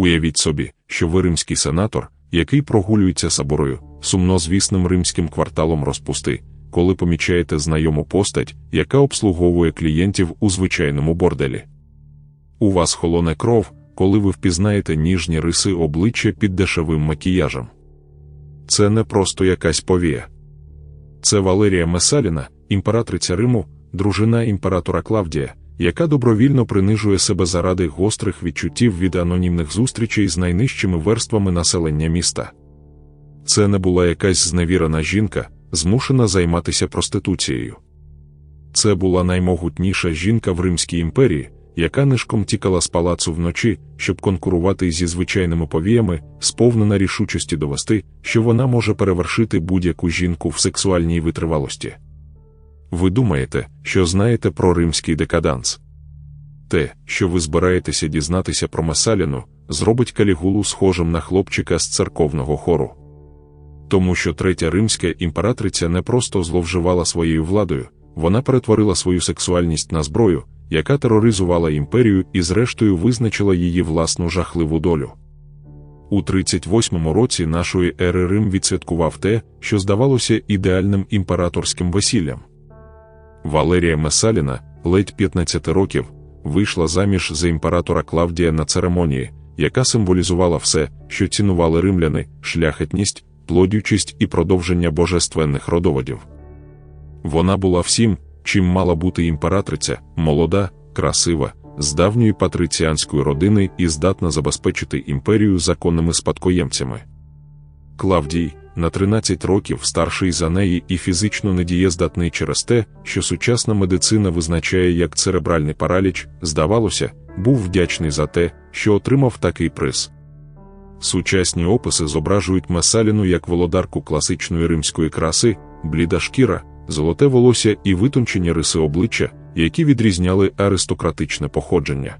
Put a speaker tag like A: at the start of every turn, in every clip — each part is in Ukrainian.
A: Уявіть собі, що ви римський сенатор, який прогулюється соборою, сумнозвісним римським кварталом розпусти, коли помічаєте знайому постать, яка обслуговує клієнтів у звичайному борделі. У вас холоне кров, коли ви впізнаєте ніжні риси обличчя під дешевим макіяжем. Це не просто якась повія. Це Валерія Месаліна, імператриця Риму, дружина імператора Клавдія, яка добровільно принижує себе заради гострих відчуттів від анонімних зустрічей з найнижчими верствами населення міста. Це не була якась зневірена жінка, змушена займатися проституцією. Це була наймогутніша жінка в Римській імперії, яка нишком тікала з палацу вночі, щоб конкурувати зі звичайними повіями, сповнена рішучості довести, що вона може перевершити будь-яку жінку в сексуальній витривалості. Ви думаєте, що знаєте про римський декаданс? Те, що ви збираєтеся дізнатися про Масаліну, зробить калігулу схожим на хлопчика з церковного хору. Тому що третя римська імператриця не просто зловживала своєю владою, вона перетворила свою сексуальність на зброю, яка тероризувала імперію і, зрештою, визначила її власну жахливу долю. У 38-му році нашої ери Рим відсвяткував те, що здавалося ідеальним імператорським весіллям. Валерія Месаліна, ледь 15 років, вийшла заміж за імператора Клавдія на церемонії, яка символізувала все, що цінували римляни, шляхетність, плодючість і продовження божественних родоводів. Вона була всім, чим мала бути імператриця, молода, красива, з давньої патриціанської родини і здатна забезпечити імперію законними спадкоємцями. Клавдій, на 13 років старший за неї і фізично недієздатний через те, що сучасна медицина визначає як церебральний параліч, здавалося, був вдячний за те, що отримав такий приз. Сучасні описи зображують Месаліну як володарку класичної римської краси, бліда шкіра, золоте волосся і витончені риси обличчя, які відрізняли аристократичне походження.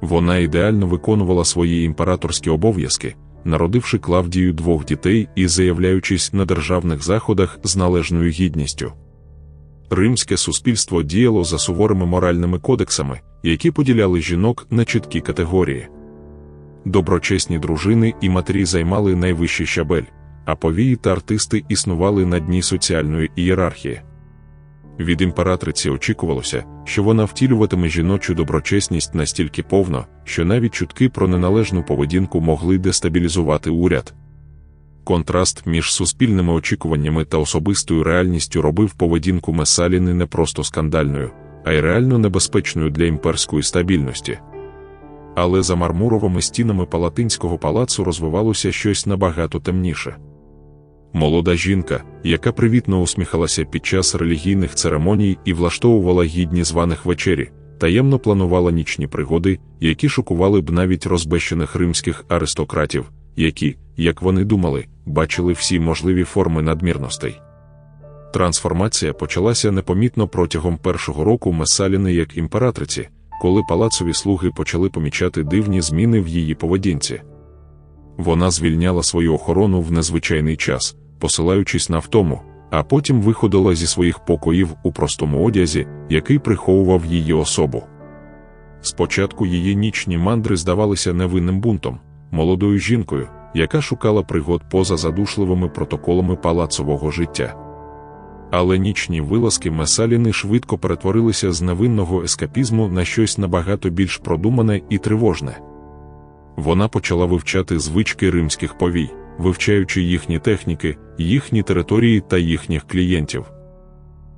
A: Вона ідеально виконувала свої імператорські обов'язки, народивши Клавдію двох дітей і заявляючись на державних заходах з належною гідністю. Римське суспільство діяло за суворими моральними кодексами, які поділяли жінок на чіткі категорії. Доброчесні дружини і матері займали найвищий щабель, а повії та артисти існували на дні соціальної ієрархії. Від імператриці очікувалося, що вона втілюватиме жіночу доброчесність настільки повно, що навіть чутки про неналежну поведінку могли дестабілізувати уряд. Контраст між суспільними очікуваннями та особистою реальністю робив поведінку Месаліни не просто скандальною, а й реально небезпечною для імперської стабільності. Але за мармуровими стінами Палатинського палацу розвивалося щось набагато темніше. Молода жінка, яка привітно усміхалася під час релігійних церемоній і влаштовувала гідні званих вечері, таємно планувала нічні пригоди, які шокували б навіть розбещених римських аристократів, які, як вони думали, бачили всі можливі форми надмірностей. Трансформація почалася непомітно протягом першого року Месаліни як імператриці, коли палацові слуги почали помічати дивні зміни в її поведінці. Вона звільняла свою охорону в незвичайний час, посилаючись на втому, а потім виходила зі своїх покоїв у простому одязі, який приховував її особу. Спочатку її нічні мандри здавалися невинним бунтом, молодою жінкою, яка шукала пригод поза задушливими протоколами палацового життя. Але нічні вилазки Месаліни швидко перетворилися з невинного ескапізму на щось набагато більш продумане і тривожне. Вона почала вивчати звички римських повій, вивчаючи їхні техніки, їхні території та їхніх клієнтів.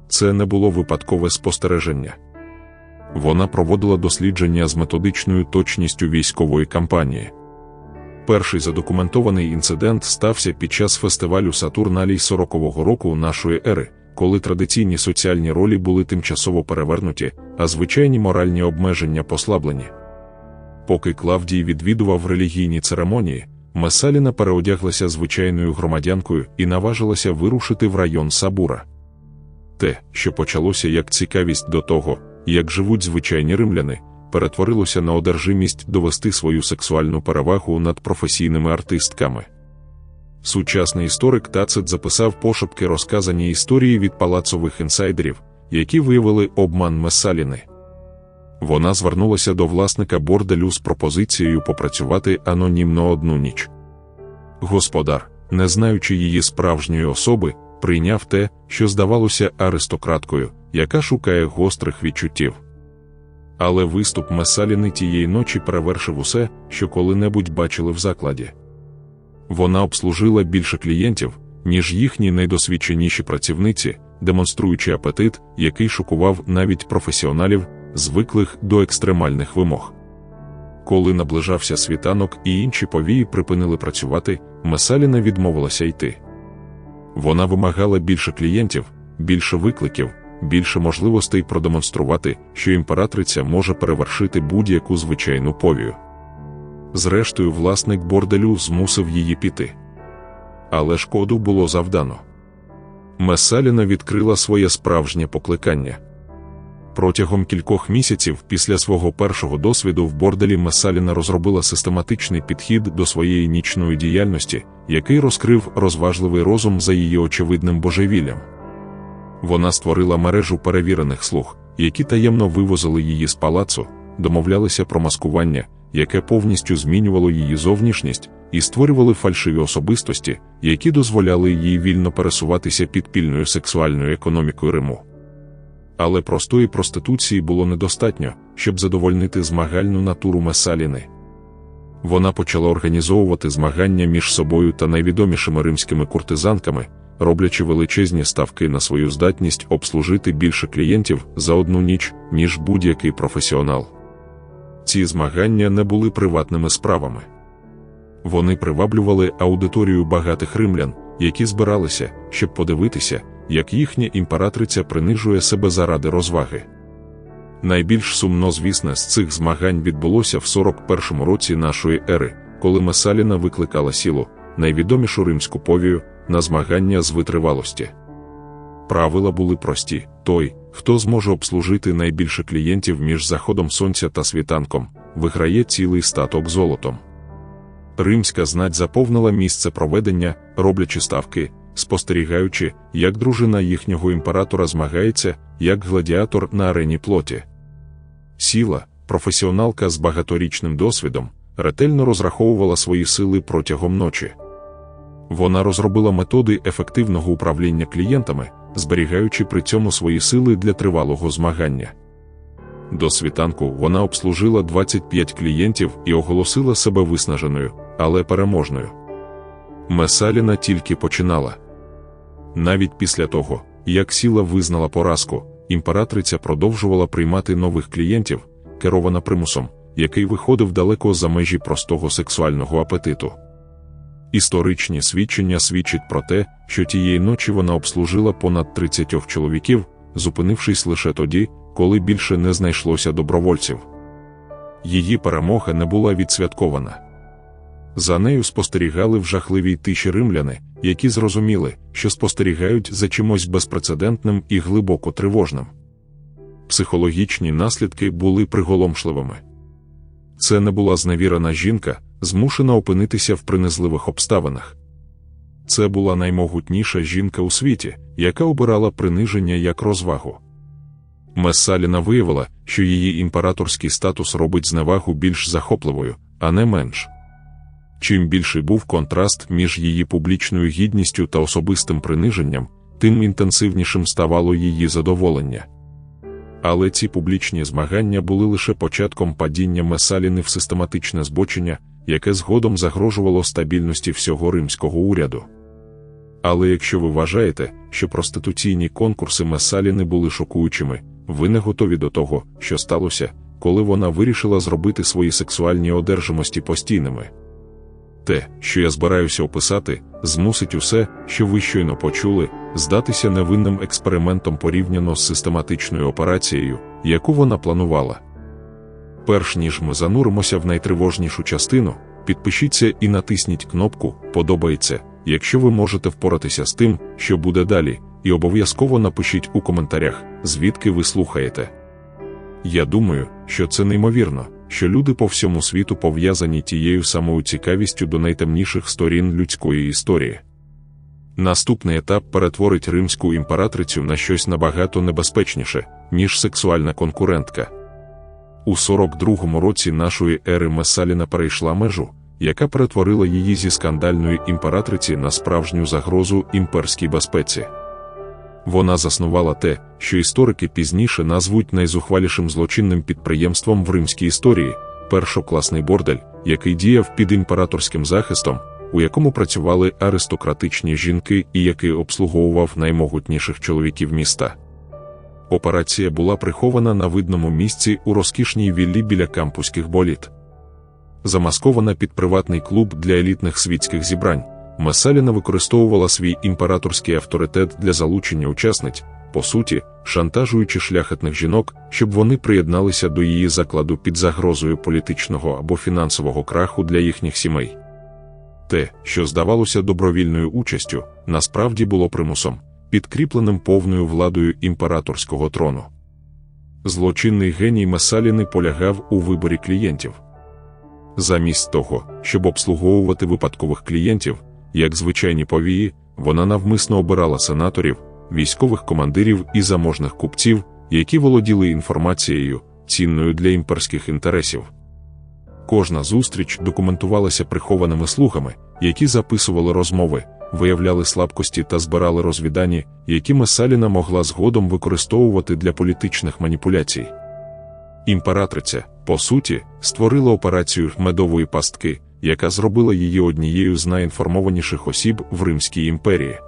A: Це не було випадкове спостереження. Вона проводила дослідження з методичною точністю військової кампанії. Перший задокументований інцидент стався під час фестивалю Сатурналій 40-го року нашої ери, коли традиційні соціальні ролі були тимчасово перевернуті, а звичайні моральні обмеження послаблені. Поки Клавдій відвідував релігійні церемонії, Месаліна переодяглася звичайною громадянкою і наважилася вирушити в район Сабура. Те, що почалося як цікавість до того, як живуть звичайні римляни, перетворилося на одержимість довести свою сексуальну перевагу над професійними артистками. Сучасний історик Тацит записав пошепки розказані історії від палацових інсайдерів, які виявили обман Месаліни. Вона звернулася до власника борделю з пропозицією попрацювати анонімно одну ніч. Господар, не знаючи її справжньої особи, прийняв те, що здавалося аристократкою, яка шукає гострих відчуттів. Але виступ Месаліни тієї ночі перевершив усе, що коли-небудь бачили в закладі. Вона обслужила більше клієнтів, ніж їхні найдосвідченіші працівниці, демонструючи апетит, який шокував навіть професіоналів, звиклих до екстремальних вимог. Коли наближався світанок і інші повії припинили працювати, Месаліна відмовилася йти. Вона вимагала більше клієнтів, більше викликів, більше можливостей продемонструвати, що імператриця може перевершити будь-яку звичайну повію. Зрештою, власник борделю змусив її піти. Але шкоду було завдано. Месаліна відкрила своє справжнє покликання. Протягом кількох місяців після свого першого досвіду в борделі Месаліна розробила систематичний підхід до своєї нічної діяльності, який розкрив розважливий розум за її очевидним божевіллям. Вона створила мережу перевірених слуг, які таємно вивозили її з палацу, домовлялися про маскування, яке повністю змінювало її зовнішність, і створювали фальшиві особистості, які дозволяли їй вільно пересуватися підпільною сексуальною економікою Риму. Але простої проституції було недостатньо, щоб задовольнити змагальну натуру Месаліни. Вона почала організовувати змагання між собою та найвідомішими римськими куртизанками, роблячи величезні ставки на свою здатність обслужити більше клієнтів за одну ніч, ніж будь-який професіонал. Ці змагання не були приватними справами. Вони приваблювали аудиторію багатих римлян, які збиралися, щоб подивитися, як їхня імператриця принижує себе заради розваги. Найбільш сумно звісне з цих змагань відбулося в 41-му році нашої ери, коли Месаліна викликала сілу, найвідомішу римську повію, на змагання з витривалості. Правила були прості: той, хто зможе обслужити найбільше клієнтів між заходом сонця та світанком, виграє цілий статок золотом. Римська знать заповнила місце проведення, роблячи ставки, спостерігаючи, як дружина їхнього імператора змагається, як гладіатор на арені плоті. Сіла, професіоналка з багаторічним досвідом, ретельно розраховувала свої сили протягом ночі. Вона розробила методи ефективного управління клієнтами, зберігаючи при цьому свої сили для тривалого змагання. До світанку вона обслужила 25 клієнтів і оголосила себе виснаженою, але переможною. Месаліна тільки починала. Навіть після того, як сіла визнала поразку, імператриця продовжувала приймати нових клієнтів, керована примусом, який виходив далеко за межі простого сексуального апетиту. Історичні свідчення свідчать про те, що тієї ночі вона обслужила понад 30 чоловіків, зупинившись лише тоді, коли більше не знайшлося добровольців. Її перемога не була відсвяткована. За нею спостерігали в жахливій тиші римляни, які зрозуміли, що спостерігають за чимось безпрецедентним і глибоко тривожним. Психологічні наслідки були приголомшливими. Це не була зневірена жінка, змушена опинитися в принизливих обставинах. Це була наймогутніша жінка у світі, яка обирала приниження як розвагу. Месаліна виявила, що її імператорський статус робить зневагу більш захопливою, а не менш. Чим більший був контраст між її публічною гідністю та особистим приниженням, тим інтенсивнішим ставало її задоволення. Але ці публічні змагання були лише початком падіння Месаліни в систематичне збочення, яке згодом загрожувало стабільності всього римського уряду. Але якщо ви вважаєте, що проституційні конкурси Месаліни були шокуючими, ви не готові до того, що сталося, коли вона вирішила зробити свої сексуальні одержимості постійними. Те, що я збираюся описати, змусить усе, що ви щойно почули, здатися невинним експериментом порівняно з систематичною операцією, яку вона планувала. Перш ніж ми зануримося в найтривожнішу частину, підпишіться і натисніть кнопку Подобається, якщо ви можете впоратися з тим, що буде далі, і обов'язково напишіть у коментарях, звідки ви слухаєте. Я думаю, що це неймовірно, що люди по всьому світу пов'язані тією самою цікавістю до найтемніших сторін людської історії. Наступний етап перетворить римську імператрицю на щось набагато небезпечніше, ніж сексуальна конкурентка. У 42-му році нашої ери Месаліна перейшла межу, яка перетворила її зі скандальної імператриці на справжню загрозу імперській безпеці. Вона заснувала те, що історики пізніше назвуть найзухвалішим злочинним підприємством в римській історії першокласний бордель, який діяв під імператорським захистом, у якому працювали аристократичні жінки і який обслуговував наймогутніших чоловіків міста. Операція була прихована на видному місці у розкішній віллі біля кампуських боліт. Замаскована під приватний клуб для елітних світських зібрань, Месаліна використовувала свій імператорський авторитет для залучення учасниць, по суті, шантажуючи шляхетних жінок, щоб вони приєдналися до її закладу під загрозою політичного або фінансового краху для їхніх сімей. Те, що здавалося добровільною участю, насправді було примусом, підкріпленим повною владою імператорського трону. Злочинний геній Месаліни полягав у виборі клієнтів. Замість того, щоб обслуговувати випадкових клієнтів, як звичайні повії, вона навмисно обирала сенаторів, військових командирів і заможних купців, які володіли інформацією, цінною для імперських інтересів. Кожна зустріч документувалася прихованими слугами, які записували розмови, виявляли слабкості та збирали розвідані, які Месаліна могла згодом використовувати для політичних маніпуляцій. Імператриця, по суті, створила операцію медової пастки, яка зробила її однією з найінформованіших осіб в Римській імперії.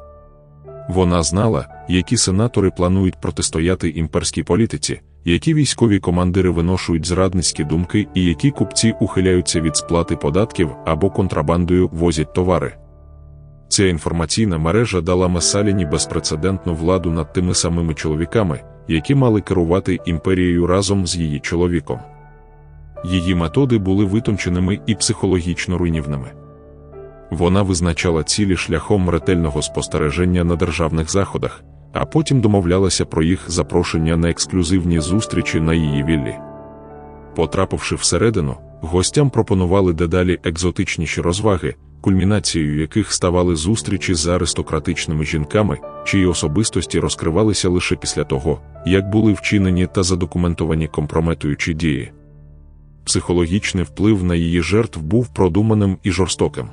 A: Вона знала, які сенатори планують протистояти імперській політиці, які військові командири виношують зрадницькі думки і які купці ухиляються від сплати податків або контрабандою возять товари. Ця інформаційна мережа дала Месаліні безпрецедентну владу над тими самими чоловіками, які мали керувати імперією разом з її чоловіком. Її методи були витонченими і психологічно руйнівними. Вона визначала цілі шляхом ретельного спостереження на державних заходах, а потім домовлялася про їх запрошення на ексклюзивні зустрічі на її віллі. Потрапивши всередину, гостям пропонували дедалі екзотичніші розваги, кульмінацією яких ставали зустрічі з аристократичними жінками, чиї особистості розкривалися лише після того, як були вчинені та задокументовані компрометуючі дії. Психологічний вплив на її жертв був продуманим і жорстоким.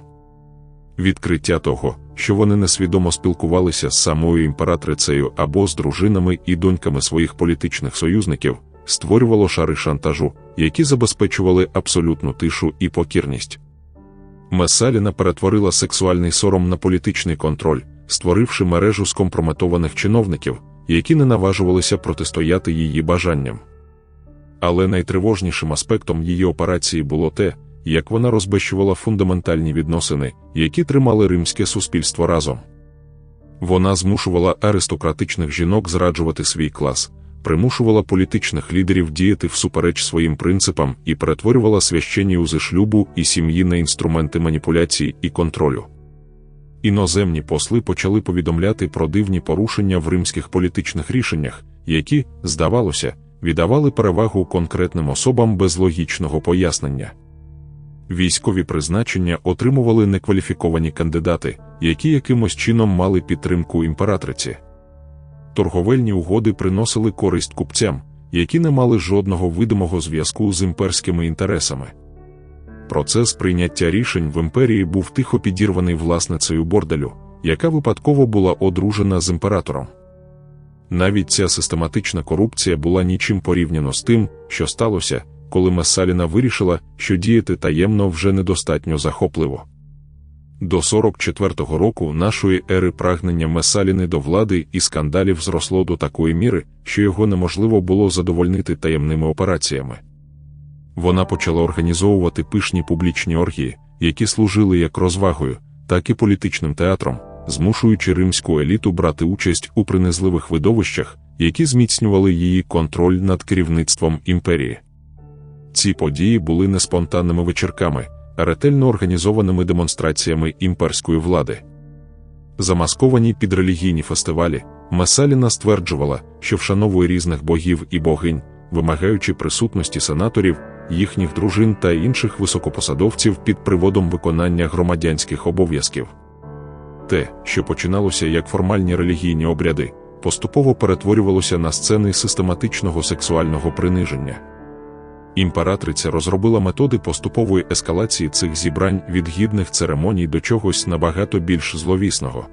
A: Відкриття того, що вони несвідомо спілкувалися з самою імператрицею або з дружинами і доньками своїх політичних союзників, створювало шари шантажу, які забезпечували абсолютну тишу і покірність. Месаліна перетворила сексуальний сором на політичний контроль, створивши мережу скомпрометованих чиновників, які не наважувалися протистояти її бажанням. Але найтривожнішим аспектом її операції було те, як вона розбещувала фундаментальні відносини, які тримали римське суспільство разом. Вона змушувала аристократичних жінок зраджувати свій клас, примушувала політичних лідерів діяти всупереч своїм принципам і перетворювала священні узи шлюбу і сім'ї на інструменти маніпуляції і контролю. Іноземні посли почали повідомляти про дивні порушення в римських політичних рішеннях, які, здавалося, віддавали перевагу конкретним особам без логічного пояснення. Військові призначення отримували некваліфіковані кандидати, які якимось чином мали підтримку імператриці. Торговельні угоди приносили користь купцям, які не мали жодного видимого зв'язку з імперськими інтересами. Процес прийняття рішень в імперії був тихо підірваний власницею борделю, яка випадково була одружена з імператором. Навіть ця систематична корупція була нічим порівняно з тим, що сталося, коли Месаліна вирішила, що діяти таємно вже недостатньо захопливо. До 44-го року нашої ери прагнення Месаліни до влади і скандалів зросло до такої міри, що його неможливо було задовольнити таємними операціями. Вона почала організовувати пишні публічні оргії, які служили як розвагою, так і політичним театром, змушуючи римську еліту брати участь у принизливих видовищах, які зміцнювали її контроль над керівництвом імперії. Ці події були не спонтанними вечірками, а ретельно організованими демонстраціями імперської влади. Замасковані під релігійні фестивалі, Масаліна стверджувала, що вшановує різних богів і богинь, вимагаючи присутності сенаторів, їхніх дружин та інших високопосадовців під приводом виконання громадянських обов'язків. Те, що починалося як формальні релігійні обряди, поступово перетворювалося на сцени систематичного сексуального приниження. Імператриця розробила методи поступової ескалації цих зібрань від гідних церемоній до чогось набагато більш зловісного.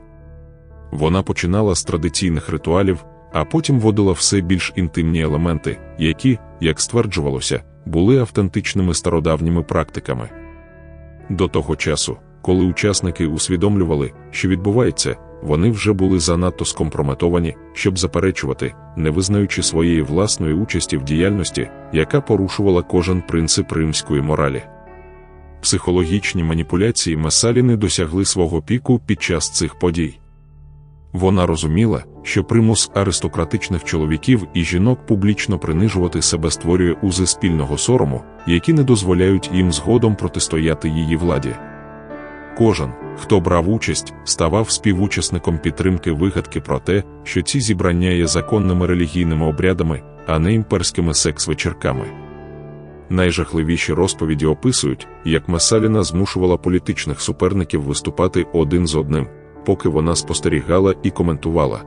A: Вона починала з традиційних ритуалів, а потім вводила все більш інтимні елементи, які, як стверджувалося, були автентичними стародавніми практиками. До того часу, коли учасники усвідомлювали, що відбувається, вони вже були занадто скомпрометовані, щоб заперечувати, не визнаючи своєї власної участі в діяльності, яка порушувала кожен принцип римської моралі. Психологічні маніпуляції Месаліни досягли свого піку під час цих подій. Вона розуміла, що примус аристократичних чоловіків і жінок публічно принижувати себе створює узи спільного сорому, які не дозволяють їм згодом протистояти її владі. Кожен, хто брав участь, ставав співучасником підтримки вигадки про те, що ці зібрання є законними релігійними обрядами, а не імперськими секс-вечірками. Найжахливіші розповіді описують, як Месаліна змушувала політичних суперників виступати один з одним, поки вона спостерігала і коментувала.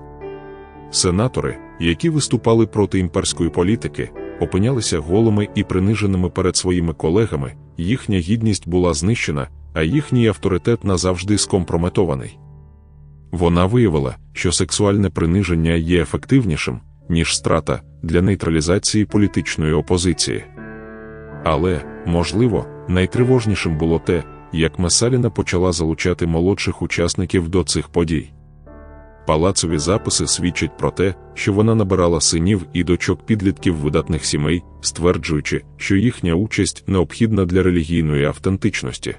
A: Сенатори, які виступали проти імперської політики, опинялися голими і приниженими перед своїми колегами, їхня гідність була знищена а їхній авторитет назавжди скомпрометований. Вона виявила, що сексуальне приниження є ефективнішим, ніж страта для нейтралізації політичної опозиції. Але, можливо, найтривожнішим було те, як Месаліна почала залучати молодших учасників до цих подій. Палацові записи свідчать про те, що вона набирала синів і дочок підлітків видатних сімей, стверджуючи, що їхня участь необхідна для релігійної автентичності.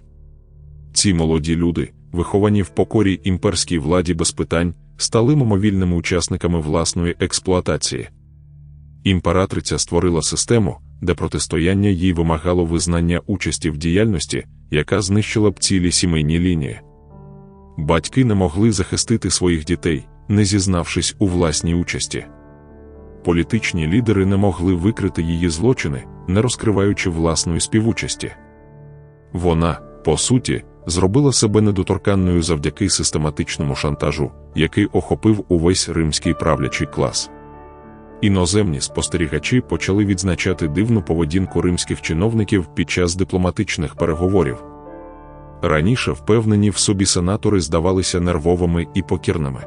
A: Ці молоді люди, виховані в покорі імперській владі без питань, стали мимовільними учасниками власної експлуатації. Імператриця створила систему, де протистояння їй вимагало визнання участі в діяльності, яка знищила б цілі сімейні лінії. Батьки не могли захистити своїх дітей, не зізнавшись у власній участі. Політичні лідери не могли викрити її злочини, не розкриваючи власної співучасті. Вона, по суті, зробила себе недоторканною завдяки систематичному шантажу, який охопив увесь римський правлячий клас. Іноземні спостерігачі почали відзначати дивну поведінку римських чиновників під час дипломатичних переговорів. Раніше впевнені в собі сенатори здавалися нервовими і покірними.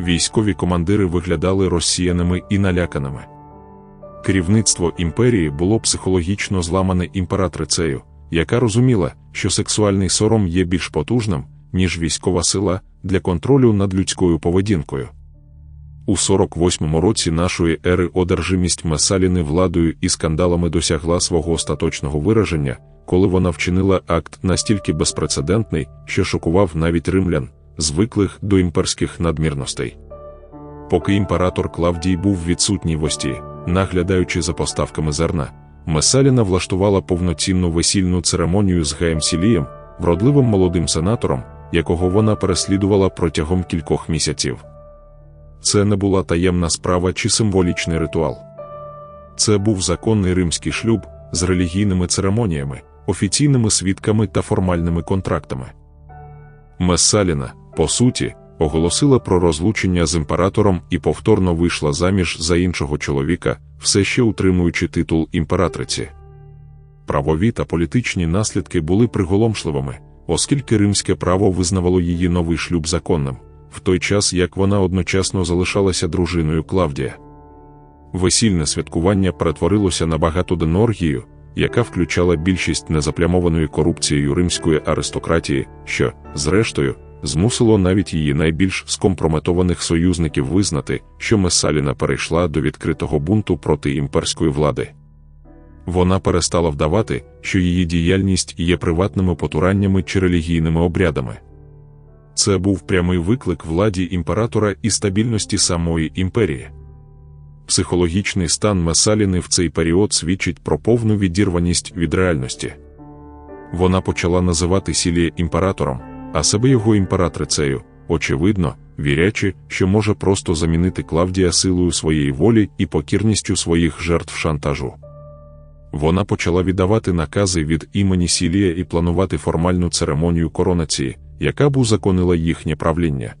A: Військові командири виглядали розсіяними і наляканими. Керівництво імперії було психологічно зламане імператрицею, яка розуміла, що сексуальний сором є більш потужним, ніж військова сила для контролю над людською поведінкою. У 48-му році нашої ери одержимість Месаліни владою і скандалами досягла свого остаточного вираження, коли вона вчинила акт настільки безпрецедентний, що шокував навіть римлян, звиклих до імперських надмірностей. Поки імператор Клавдій був відсутній в ості, наглядаючи за поставками зерна. Месаліна влаштувала повноцінну весільну церемонію з Гаєм Сілієм, вродливим молодим сенатором, якого вона переслідувала протягом кількох місяців. Це не була таємна справа чи символічний ритуал. Це був законний римський шлюб з релігійними церемоніями, офіційними свідками та формальними контрактами. Месаліна, по суті, оголосила про розлучення з імператором і повторно вийшла заміж за іншого чоловіка, все ще утримуючи титул імператриці. Правові та політичні наслідки були приголомшливими, оскільки римське право визнавало її новий шлюб законним, в той час як вона одночасно залишалася дружиною Клавдія. Весільне святкування перетворилося на багатоденну оргію, яка включала більшість незаплямованої корупцією римської аристократії, що, зрештою, змусило навіть її найбільш скомпрометованих союзників визнати, що Месаліна перейшла до відкритого бунту проти імперської влади. Вона перестала вдавати, що її діяльність є приватними потураннями чи релігійними обрядами. Це був прямий виклик владі імператора і стабільності самої імперії. Психологічний стан Месаліни в цей період свідчить про повну відірваність від реальності. Вона почала називати Сілія імператором а себе його імператрицею, очевидно, вірячи, що може просто замінити Клавдія силою своєї волі і покірністю своїх жертв шантажу. Вона почала віддавати накази від імені Сілія і планувати формальну церемонію коронації, яка б узаконила їхнє правління.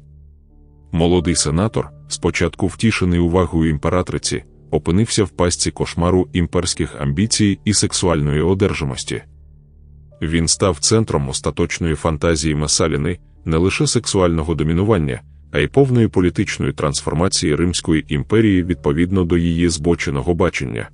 A: Молодий сенатор, спочатку втішений увагою імператриці, опинився в пастці кошмару імперських амбіцій і сексуальної одержимості. Він став центром остаточної фантазії Месаліни не лише сексуального домінування, а й повної політичної трансформації Римської імперії відповідно до її збоченого бачення.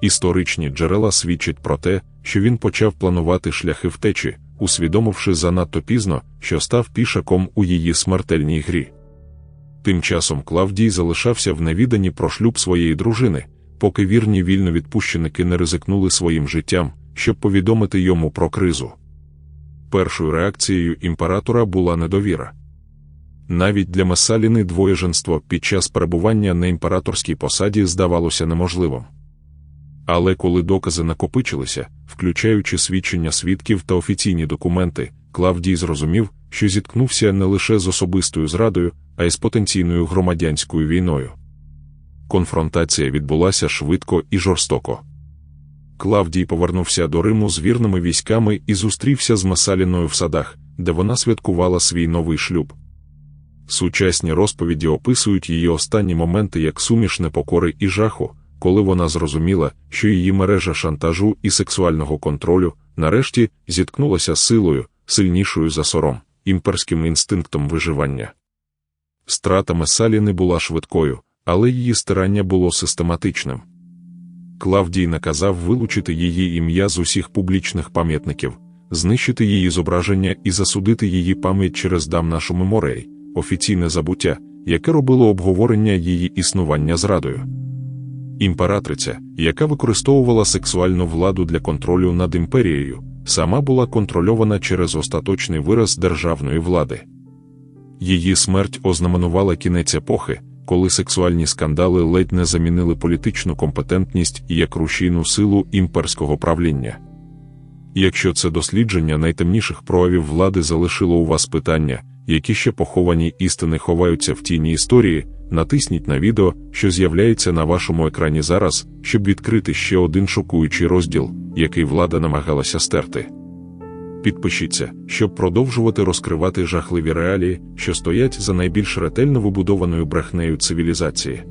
A: Історичні джерела свідчать про те, що він почав планувати шляхи втечі, усвідомивши занадто пізно, що став пішаком у її смертельній грі. Тим часом Клавдій залишався в невіданні про шлюб своєї дружини, поки вірні вільно відпущеники не ризикнули своїм життям, щоб повідомити йому про кризу. Першою реакцією імператора була недовіра. Навіть для Месаліни двоєженство під час перебування на імператорській посаді здавалося неможливим. Але коли докази накопичилися, включаючи свідчення свідків та офіційні документи, Клавдій зрозумів, що зіткнувся не лише з особистою зрадою, а й з потенційною громадянською війною. Конфронтація відбулася швидко і жорстоко. Клавдій повернувся до Риму з вірними військами і зустрівся з Масаліною в садах, де вона святкувала свій новий шлюб. Сучасні розповіді описують її останні моменти як суміш непокори і жаху, коли вона зрозуміла, що її мережа шантажу і сексуального контролю нарешті зіткнулася силою, сильнішою за сором, імперським інстинктом виживання. Страта Месалі не була швидкою, але її старання було систематичним. Клавдій наказав вилучити її ім'я з усіх публічних пам'ятників, знищити її зображення і засудити її пам'ять через дам нашу меморей, офіційне забуття, яке робило обговорення її існування зрадою. Імператриця, яка використовувала сексуальну владу для контролю над імперією, сама була контрольована через остаточний вираз державної влади. Її смерть ознаменувала кінець епохи, коли сексуальні скандали ледь не замінили політичну компетентність як рушійну силу імперського правління. Якщо це дослідження найтемніших проявів влади залишило у вас питання, які ще поховані істини ховаються в тіні історії, натисніть на відео, що з'являється на вашому екрані зараз, щоб відкрити ще один шокуючий розділ, який влада намагалася стерти. Підпишіться, щоб продовжувати розкривати жахливі реалії, що стоять за найбільш ретельно вибудованою брехнею цивілізації.